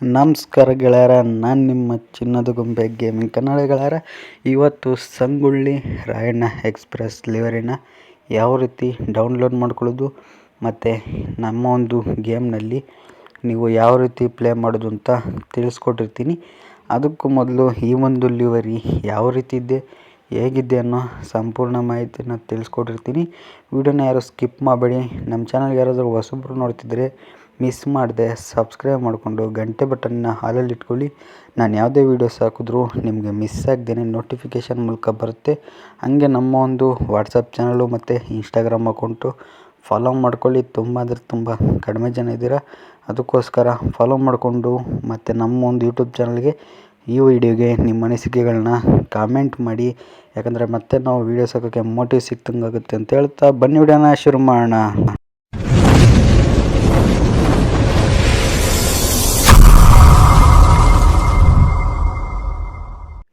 ನಮಸ್ಕಾರ ಗೆಳೆಯರ, ನಾನು ನಿಮ್ಮ ಚಿನ್ನದ ಗೊಂಬೆ ಗೇಮಿಂಗ್ ಕನ್ನಡ ಗೆಳೆಯರ. ಇವತ್ತು ಸಂಗೊಳ್ಳಿ ರಾಯಣ್ಣ ಎಕ್ಸ್ಪ್ರೆಸ್ ಲಿವರಿನ ಯಾವ ರೀತಿ ಡೌನ್ಲೋಡ್ ಮಾಡ್ಕೊಳ್ಳೋದು ಮತ್ತು ನಮ್ಮ ಒಂದು ಗೇಮ್ನಲ್ಲಿ ನೀವು ಯಾವ ರೀತಿ ಪ್ಲೇ ಮಾಡೋದು ಅಂತ ತಿಳಿಸ್ಕೊಟ್ಟಿರ್ತೀನಿ. ಅದಕ್ಕೂ ಮೊದಲು ಈ ಒಂದು ಲಿವರಿ ಯಾವ ರೀತಿ ಇದೆ, ಹೇಗಿದೆ ಅನ್ನೋ ಸಂಪೂರ್ಣ ಮಾಹಿತಿನ ತಿಳಿಸ್ಕೊಟ್ಟಿರ್ತೀನಿ. ವಿಡಿಯೋನ ಯಾರು ಸ್ಕಿಪ್ ಮಾಡಬೇಡಿ. ನಮ್ಮ ಚಾನಲ್ಗೆ ಯಾರಾದರೂ ಹೊಸಬ್ರು ನೋಡ್ತಿದ್ರೆ ಮಿಸ್ ಮಾಡದೆ ಸಬ್ಸ್ಕ್ರೈಬ್ ಮಾಡಿಕೊಂಡು ಗಂಟೆ ಬಟನ್ನ ಹಾಲಲ್ಲಿ ಇಟ್ಕೊಳ್ಳಿ. ನಾನು ಯಾವುದೇ ವೀಡಿಯೋಸ್ ಹಾಕಿದ್ರೂ ನಿಮಗೆ ಮಿಸ್ ಆಗ್ದೇ ನೋಟಿಫಿಕೇಷನ್ ಮೂಲಕ ಬರುತ್ತೆ. ಹಾಗೆ ನಮ್ಮ ಒಂದು ವಾಟ್ಸಪ್ ಚಾನಲು ಮತ್ತು ಇನ್ಸ್ಟಾಗ್ರಾಮ್ ಅಕೌಂಟು ಫಾಲೋ ಮಾಡ್ಕೊಳ್ಳಿ. ತುಂಬ ಅಂದರೆ ತುಂಬ ಕಡಿಮೆ ಜನ ಇದ್ದೀರಾ. ಅದಕ್ಕೋಸ್ಕರ ಫಾಲೋ ಮಾಡಿಕೊಂಡು ಮತ್ತು ನಮ್ಮ ಒಂದು ಯೂಟ್ಯೂಬ್ ಚಾನಲ್ಗೆ ಈ ವಿಡಿಯೋಗೆ ನಿಮ್ಮ ಅನಿಸಿಕೆಗಳನ್ನ ಕಾಮೆಂಟ್ ಮಾಡಿ. ಯಾಕಂದರೆ ಮತ್ತೆ ನಾವು ವೀಡಿಯೋಸ್ ಹಾಕೋಕ್ಕೆ ಮೋಟಿವ್ ಸಿಕ್ತಂಗಾಗುತ್ತೆ ಅಂತ ಹೇಳ್ತಾ ಬನ್ನಿ. ವಿಡಿಯೋನ ಶುರು ಮಾಡೋಣ.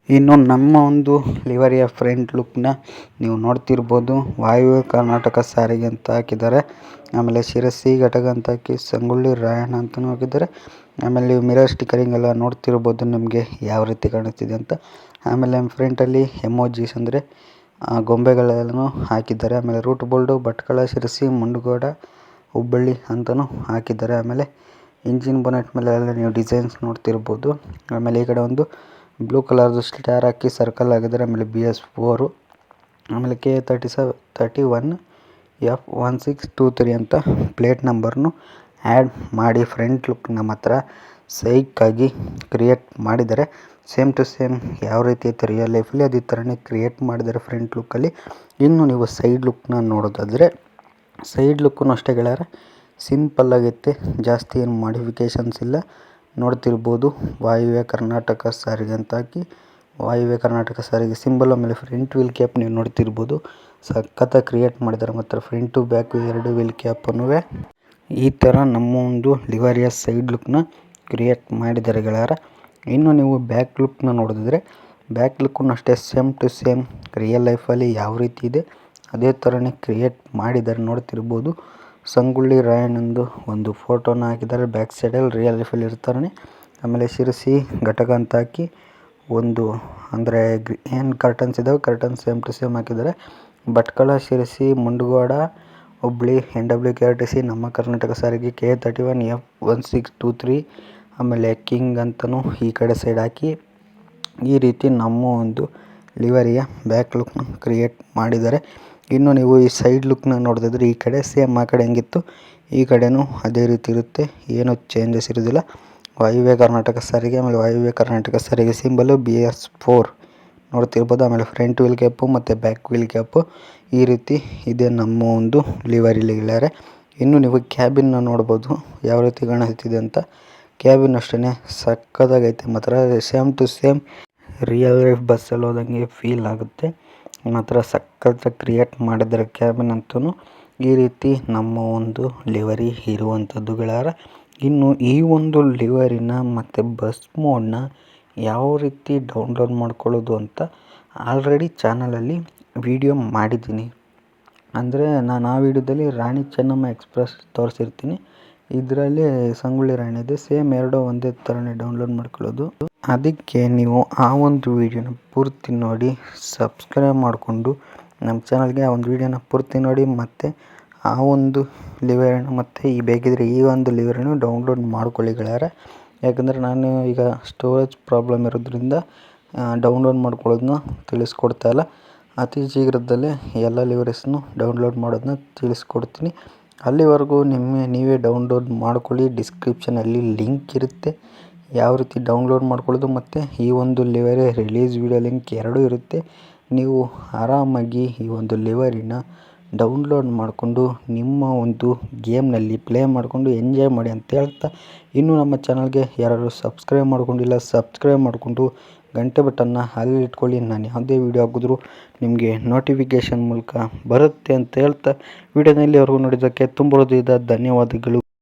ಇನ್ನು ನಮ್ಮ ಒಂದು ಲಿವರಿಯ ಫ್ರಂಟ್ ಲುಕ್ನ ನೀವು ನೋಡ್ತಿರ್ಬೋದು. ವಾಯುವ್ಯ ಕರ್ನಾಟಕ ಸಾರಿಗೆ ಅಂತ ಹಾಕಿದ್ದಾರೆ. ಆಮೇಲೆ ಶಿರಸಿ ಘಟಕ ಅಂತ ಹಾಕಿ ಸಂಗೊಳ್ಳಿ ರಾಯಣ್ಣ ಅಂತಲೂ ಹಾಕಿದ್ದಾರೆ. ಆಮೇಲೆ ನೀವು ಮಿರರ್ ಸ್ಟಿಕರಿಂಗ್ ಎಲ್ಲ ನೋಡ್ತಿರ್ಬೋದು ನಿಮಗೆ ಯಾವ ರೀತಿ ಕಾಣಿಸ್ತಿದೆ ಅಂತ. ಆಮೇಲೆ ಫ್ರಂಟಲ್ಲಿ ಎಮೋಜಿಸ್ ಅಂದರೆ ಗೊಂಬೆಗಳೆಲ್ಲನೂ ಹಾಕಿದ್ದಾರೆ. ಆಮೇಲೆ ರೂಟ್ ಬೋಲ್ಡು, ಭಟ್ಕಳ, ಶಿರಸಿ, ಮುಂಡಗೋಡ, ಹುಬ್ಬಳ್ಳಿ ಅಂತಲೂ ಹಾಕಿದ್ದಾರೆ. ಆಮೇಲೆ ಇಂಜಿನ್ ಬೋನೆಟ್ ಮೇಲೆ ಎಲ್ಲ ನೀವು ಡಿಸೈನ್ಸ್ ನೋಡ್ತಿರ್ಬೋದು. ಆಮೇಲೆ ಈ ಕಡೆ ಒಂದು ಬ್ಲೂ ಕಲರ್ದು ಸ್ಟಾರ್ ಹಾಕಿ ಸರ್ಕಲ್ ಹಾಕಿದ್ದಾರೆ ಆಮೇಲೆ ಬಿ ಎಸ್ ಫೋರು ಆಮೇಲೆ K thirty seven thirty one F one six two three ಅಂತ ಪ್ಲೇಟ್ ನಂಬರ್ನು ಆ್ಯಡ್ ಮಾಡಿ ಫ್ರಂಟ್ ಲುಕ್ ನಮ್ಮ ಹತ್ರ ಆಗಿ ಕ್ರಿಯೇಟ್ ಮಾಡಿದ್ದಾರೆ ಸೇಮ್ ಟು ಸೇಮ್ ಯಾವ ರೀತಿ ಐತೆ ರಿಯಲ್ ಲೈಫಲ್ಲಿ ಅದೇ ಥರನೇ ಕ್ರಿಯೇಟ್ ಮಾಡಿದ್ದಾರೆ ಫ್ರಂಟ್ ಲುಕ್ಕಲ್ಲಿ ಇನ್ನು ನೀವು ಸೈಡ್ ಲುಕ್ನ ನೋಡೋದಾದರೆ ಸೈಡ್ ಲುಕ್ಕೂ ಅಷ್ಟೇ ಸಿಂಪಲ್ ಆಗೈತೆ, ಜಾಸ್ತಿ ಏನು ಮಾಡಿಫಿಕೇಷನ್ಸ್ ಇಲ್ಲ. ನೋಡ್ತಿರ್ಬೋದು. ವಾಯುವ್ಯ ಕರ್ನಾಟಕ ಸಾರಿಗೆ ಅಂತ ಹಾಕಿ ವಾಯುವ್ಯ ಕರ್ನಾಟಕ ಸಾರಿಗೆ ಸಿಂಬಲ್ ಆಮೇಲೆ ಫ್ರಂಟ್ ವೀಲ್ ಕ್ಯಾಪ್ ನೀವು ನೋಡ್ತಿರ್ಬೋದು. ಸಖತ್ತಾಗಿ ಕ್ರಿಯೇಟ್ ಮಾಡಿದ್ದಾರೆ ಮತ್ತು ಫ್ರಂಟು ಬ್ಯಾಕು ಎರಡು ವೀಲ್ ಕ್ಯಾಪನ್ನು ಈ ಥರ ನಮ್ಮ ಒಂದು ಲಿವರಿಯ ಸೈಡ್ ಲುಕ್ನ ಕ್ರಿಯೇಟ್ ಮಾಡಿದ್ದಾರೆ ಗೆಳೆಯರ. ಇನ್ನು ನೀವು ಬ್ಯಾಕ್ ಲುಕ್ನ ನೋಡಿದ್ರೆ ಬ್ಯಾಕ್ ಲುಕ್ಕನ್ನು ಅಷ್ಟೇ ಸೇಮ್ ಟು ಸೇಮ್ ರಿಯಲ್ ಲೈಫಲ್ಲಿ ಯಾವ ರೀತಿ ಇದೆ, ಅದೇ ಥರನೇ ಕ್ರಿಯೇಟ್ ಮಾಡಿದ್ದಾರೆ ನೋಡ್ತಿರ್ಬೋದು. ಸಂಗೊಳ್ಳಿ ರಾಯಣ್ಣಂದು ಒಂದು ಫೋಟೋನ ಹಾಕಿದ್ದಾರೆ. ಬ್ಯಾಕ್ ಸೈಡ್ ಅಲ್ಲಿ ರಿಯಲ್ ಲೈಫಲ್ಲಿ ಇರ್ತಾರೆ ಆಮೇಲೆ ಶಿರಸಿ ಘಟಕ ಅಂತ ಹಾಕಿ ಒಂದು ಅಂದ್ರೆ ಏನ್ ಕರ್ಟನ್ಸ್ ಇದಾವೆ? ಕರ್ಟನ್ಸ್ ಸೇಮ್ ಟು ಸೇಮ್ ಹಾಕಿದ್ದಾರೆ. Bhatkal, Sirsi, Mundgod, Hubli N W K R T C ನಮ್ಮ ಕರ್ನಾಟಕ ಸಾರಿಗೆ K thirty one F one six two three ಆಮೇಲೆ ಕಿಂಗ್ ಅಂತಲೂ ಈ ಕಡೆ ಸೈಡ್ ಹಾಕಿ ಈ ರೀತಿ ನಮ್ಮ ಒಂದು ಲಿವರಿಯ ಬ್ಯಾಕ್ ಲುಕ್ನ ಕ್ರಿಯೇಟ್ ಮಾಡಿದ್ದಾರೆ. ಇನ್ನು ನೀವು ಈ ಸೈಡ್ ಲುಕ್ನ ನೋಡಿದ್ರೆ ಈ ಕಡೆ ಸೇಮ್ ಆ ಕಡೆ ಹೆಂಗಿತ್ತು, ಈ ಕಡೆನೂ ಅದೇ ರೀತಿ ಇರುತ್ತೆ, ಏನು ಚೇಂಜಸ್ ಇರೋದಿಲ್ಲ. ವಾಯುವ್ಯ ಕರ್ನಾಟಕ ಸಾರಿಗೆ ಆಮೇಲೆ ವಾಯುವ್ಯ ಕರ್ನಾಟಕ ಸಾರಿಗೆ ಸಿಂಬಲು ಬಿ ಎಸ್ ಫೋರ್ ನೋಡ್ತಿರ್ಬೋದು, ಆಮೇಲೆ ಫ್ರಂಟ್ ವೀಲ್ ಕ್ಯಾಪು ಮತ್ತು ಬ್ಯಾಕ್ ವೀಲ್ ಕ್ಯಾಪು ಈ ರೀತಿ ಇದೆ ನಮ್ಮ ಒಂದು ಲಿವರಿಲಿ ಗೆಳೆಯರೆ ಇನ್ನು ನೀವು ಕ್ಯಾಬಿನ್ನ ನೋಡ್ಬೋದು, ಯಾವ ರೀತಿ ಕಾಣಿಸ್ತಿದೆ ಅಂತ. ಕ್ಯಾಬಿನ್ ಅಷ್ಟೇ ಸಕ್ಕತ್ತಾಗೈತೆ, ಮಾತ್ರ same to same real life ಬಸ್ಸಲ್ಲಿ ಹೋದಂಗೆ ಫೀಲ್ ಆಗುತ್ತೆ. ಮಾತ್ರ ಸಕ್ಕತ್ತ ಕ್ರಿಯೇಟ್ ಮಾಡಿದ್ದಾರೆ ಕ್ಯಾಬಿನ್ ಅಂತೂ ಈ ರೀತಿ ನಮ್ಮ ಒಂದು ಲಿವರಿ ಇರುವಂಥದ್ದುಗಳಾರ ಇನ್ನು ಈ ಒಂದು ಲಿವರಿನ ಮತ್ತು ಬಸ್ ಮೋಡ್ನ ಯಾವ ರೀತಿ ಡೌನ್ಲೋಡ್ ಮಾಡ್ಕೊಳ್ಳೋದು ಅಂತ ಆಲ್ರೆಡಿ ಚಾನಲಲ್ಲಿ ವಿಡಿಯೋ ಮಾಡಿದ್ದೀನಿ. ಅಂದರೆ ನಾನು ಆ ವಿಡಿಯೋದಲ್ಲಿ ರಾಣಿ ಚೆನ್ನಮ್ಮ ಎಕ್ಸ್ಪ್ರೆಸ್ ತೋರಿಸಿರ್ತೀನಿ. ಇದರಲ್ಲಿ ಸಂಗೊಳ್ಳಿ ರಾಯಣ್ಣ ಇದೆ. ಸೇಮ್ ಎರಡು ಒಂದೇ ಥರನೇ ಡೌನ್ಲೋಡ್ ಮಾಡ್ಕೊಳ್ಳೋದು. ಅದಕ್ಕೆ ನೀವು ಆ ಒಂದು ವಿಡಿಯೋನ ಪೂರ್ತಿ ನೋಡಿ ಸಬ್ಸ್ಕ್ರೈಬ್ ಮಾಡಿಕೊಂಡು ನಮ್ಮ ಚಾನಲ್ಗೆ ಆ ಒಂದು ವಿಡಿಯೋನ ಪೂರ್ತಿ ನೋಡಿ, ಮತ್ತು ಆ ಒಂದು ಲಿವರನ್ನು ಮತ್ತು ಈ ಬೇಕಿದ್ರೆ ಈ ಒಂದು ಲಿವರನ್ನು ಡೌನ್ಲೋಡ್ ಮಾಡ್ಕೊಳ್ಳಿ ಗೆಳೆಯರೆ. ಯಾಕಂದರೆ ನಾನು ಈಗ ಸ್ಟೋರೇಜ್ ಪ್ರಾಬ್ಲಮ್ ಇರೋದ್ರಿಂದ ಡೌನ್ಲೋಡ್ ಮಾಡ್ಕೊಳ್ಳೋದನ್ನ ತಿಳಿಸ್ಕೊಡ್ತಾ ಇಲ್ಲ. ಅತಿ ಶೀಘ್ರದಲ್ಲೇ ಎಲ್ಲ ಲಿವರೇಸ್ನು ಡೌನ್ಲೋಡ್ ಮಾಡೋದನ್ನ ತಿಳಿಸ್ಕೊಡ್ತೀನಿ. ಅಲ್ಲಿವರೆಗೂ ನಿಮ್ಮ, ನೀವೇ ಡೌನ್ಲೋಡ್ ಮಾಡ್ಕೊಳ್ಳಿ. ಡಿಸ್ಕ್ರಿಪ್ಷನಲ್ಲಿ ಲಿಂಕ್ ಇರುತ್ತೆ. ಯಾವ ರೀತಿ ಡೌನ್ಲೋಡ್ ಮಾಡ್ಕೊಳ್ಳೋದು ಮತ್ತು ಈ ಒಂದು ಲಿವರಿ ರಿಲೀಸ್ ವಿಡಿಯೋ ಲಿಂಕ್ ಎರಡೂ ಇರುತ್ತೆ. ನೀವು ಆರಾಮಾಗಿ ಈ ಒಂದು ಲಿವರಿನ ಡೌನ್ಲೋಡ್ ಮಾಡಿಕೊಂಡು ನಿಮ್ಮ ಒಂದು ಗೇಮ್ನಲ್ಲಿ ಪ್ಲೇ ಮಾಡಿಕೊಂಡು ಎಂಜಾಯ್ ಮಾಡಿ ಅಂತ ಹೇಳ್ತಾ ಇನ್ನೂ ನಮ್ಮ ಚಾನಲ್ಗೆ ಯಾರಾದರೂ ಸಬ್ಸ್ಕ್ರೈಬ್ ಮಾಡ್ಕೊಂಡಿಲ್ಲ ಸಬ್ಸ್ಕ್ರೈಬ್ ಮಾಡಿಕೊಂಡು ಗಂಟೆ ಬಟನ್ನ ಅಲ್ಲಿ ಇಟ್ಕೊಳ್ಳಿ. ನಾನು ಯಾವುದೇ ವೀಡಿಯೋ ಹಾಕಿದ್ರು ನಿಮಗೆ ನೋಟಿಫಿಕೇಷನ್ ಮೂಲಕ ಬರುತ್ತೆ ಅಂತ ಹೇಳ್ತಾ ವಿಡಿಯೋನಲ್ಲಿ ಅವ್ರಿಗೂ ನೋಡಿದ್ದಕ್ಕೆ ತುಂಬ ಹೃದಯದ ಧನ್ಯವಾದಗಳು.